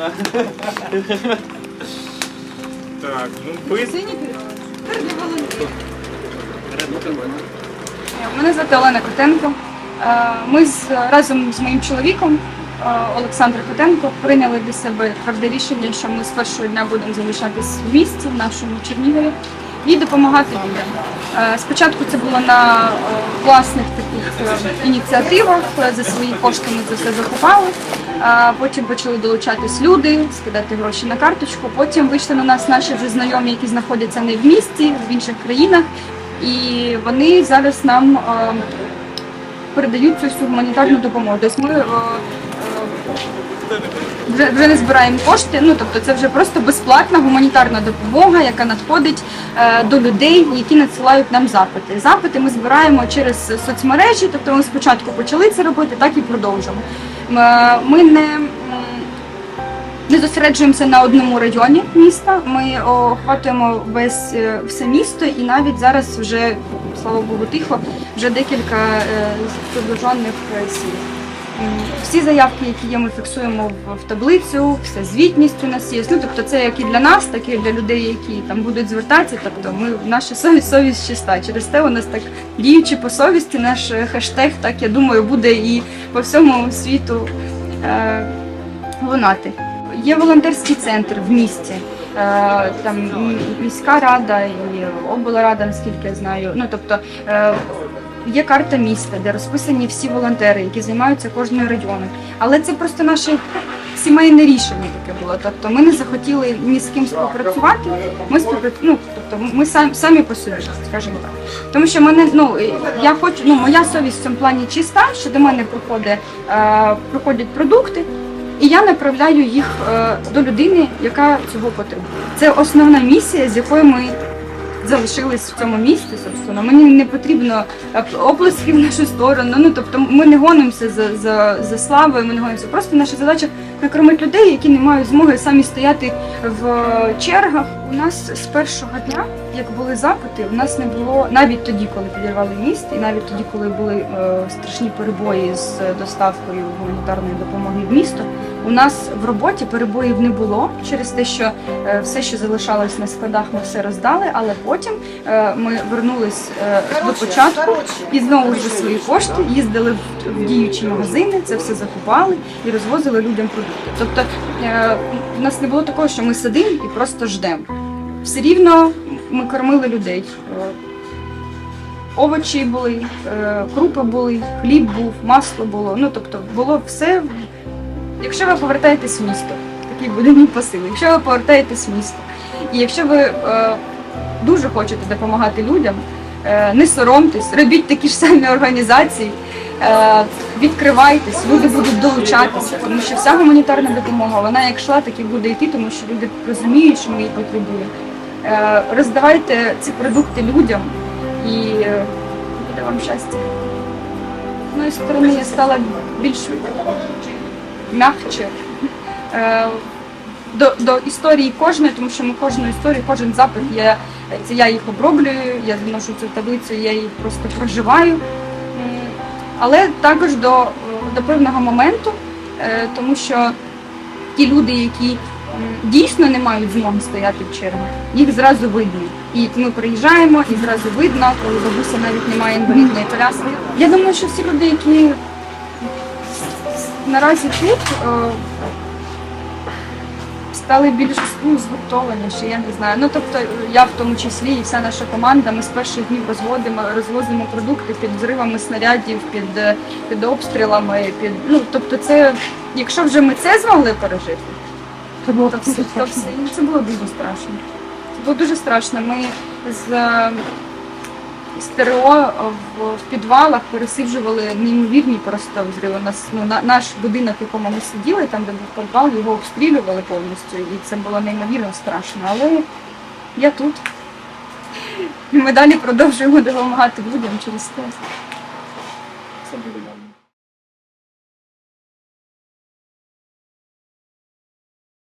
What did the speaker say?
Так, ну ви Мене звати Олена Котенко. Е, Ми з, разом з моїм чоловіком е, Олександром Котенко прийняли для себе тверде рішення, що ми з першого дня будемо залишатись в місті, в нашому Чернігові, і допомагати людям. Е, Спочатку це було на е, власних таких е, ініціативах, за свої кошти ми це все закупали. Потім почали долучатись люди, скидати гроші на карточку. Потім вийшли на нас наші вже знайомі, які знаходяться не в місті, в інших країнах. І вони зараз нам передають цю всю гуманітарну допомогу. Тобто ми вже, вже не збираємо кошти. Ну тобто, це вже просто безплатна гуманітарна допомога, яка надходить е, до людей, які надсилають нам запити. Запити ми збираємо через соцмережі. Тобто, ми спочатку почали це робити, так і продовжимо. Е, Ми не не зосереджуємося на одному районі міста. Ми охоплюємо весь е, все місто, і навіть зараз вже слава Богу, тихо, вже декілька е, приближених е, сіл. Всі заявки, які є, ми фіксуємо в, таблицю, вся звітність у нас є. Ну, тобто це як і для нас, так і для людей, які там будуть звертатися. Тобто ми наша совість совість чиста. Через те у нас так діючи по совісті, наш хештег, так я думаю, буде і по всьому світу е, лунати. Є волонтерський центр в місті. Е, Там міська рада і облрада, наскільки я знаю. Ну тобто е, є карта міста, де розписані всі волонтери, які займаються кожним районом. Але це просто наше сімейне рішення таке було. Тобто ми не захотіли ні з ким співпрацювати. Ми співпрацю... ну, тобто ми самі, самі по собі, скажімо так. Тому що мене ну я хочу, ну моя совість в цьому плані чиста, що до мене приходить, е, приходять продукти. І я направляю їх е, до людини, яка цього потребує. Це основна місія, з якою ми залишились в цьому місті. Собственно, мені не потрібно е, оплесків в нашу сторону. Ну тобто, ми не гонимося за, за, за славою. Ми не гонимося. Просто наша задача накормити людей, які не мають змоги самі стояти в чергах. У нас з першого дня, як були запити, у нас не було навіть тоді, коли підірвали міст, і навіть тоді, коли були е, страшні перебої з доставкою гуманітарної допомоги в місто. У нас в роботі перебоїв не було через те, що е, все, що залишалось на складах, ми все роздали. Але потім е, ми вернулись е, до початку і знову ж за свої кошти їздили в, в діючі магазини, це все закупали і розвозили людям продукти. Тобто е, в нас не було такого, що ми сидимо і просто ждемо. Все рівно ми кормили людей. Овочі були, е, крупи були, хліб був, масло було. Ну тобто було все Якщо ви повертаєтесь в місто, такий буде мій посил. Якщо ви повертаєтесь в місто, і якщо ви е, дуже хочете допомагати людям, е, не соромтесь, робіть такі ж самі організації, відкривайтесь, люди будуть долучатися, тому що вся гуманітарна допомога, вона як йшла, так і буде йти, тому що люди розуміють, що ми її потребуємо. Е, роздавайте ці продукти людям і буде вам щастя. З одної сторони я стала більш м'якче е, до, до історії кожної, тому що ми кожну історію, кожен запит, я, це я їх оброблюю, я вношу цю таблицю, я їх просто проживаю. Але також до, до певного моменту, е, тому що ті люди, які дійсно не мають змоги стояти в чергах, їх зразу видно. І ми приїжджаємо, і зразу видно, коли бабуся навіть не має інвалідної коляски. Я думаю, що всі люди, які наразі тут е, стали більш ну, згуртованіші, я не знаю. Ну тобто я в тому числі і вся наша команда. Ми з перших днів розводимо, розвозимо продукти під взривами снарядів, під, е, під обстрілами. Під ну тобто, це якщо вже ми це змогли пережити, Це було то все, то все це було дуже страшно. Це було дуже страшно. Ми з ТРО в, в підвалах пересиджували неймовірні просто взриви. Нас ну на, наш будинок, в якому ми сиділи, там де був підвал, його обстрілювали повністю, і це було неймовірно страшно. Але я тут. І ми далі продовжуємо допомагати людям через те. Все буде добре.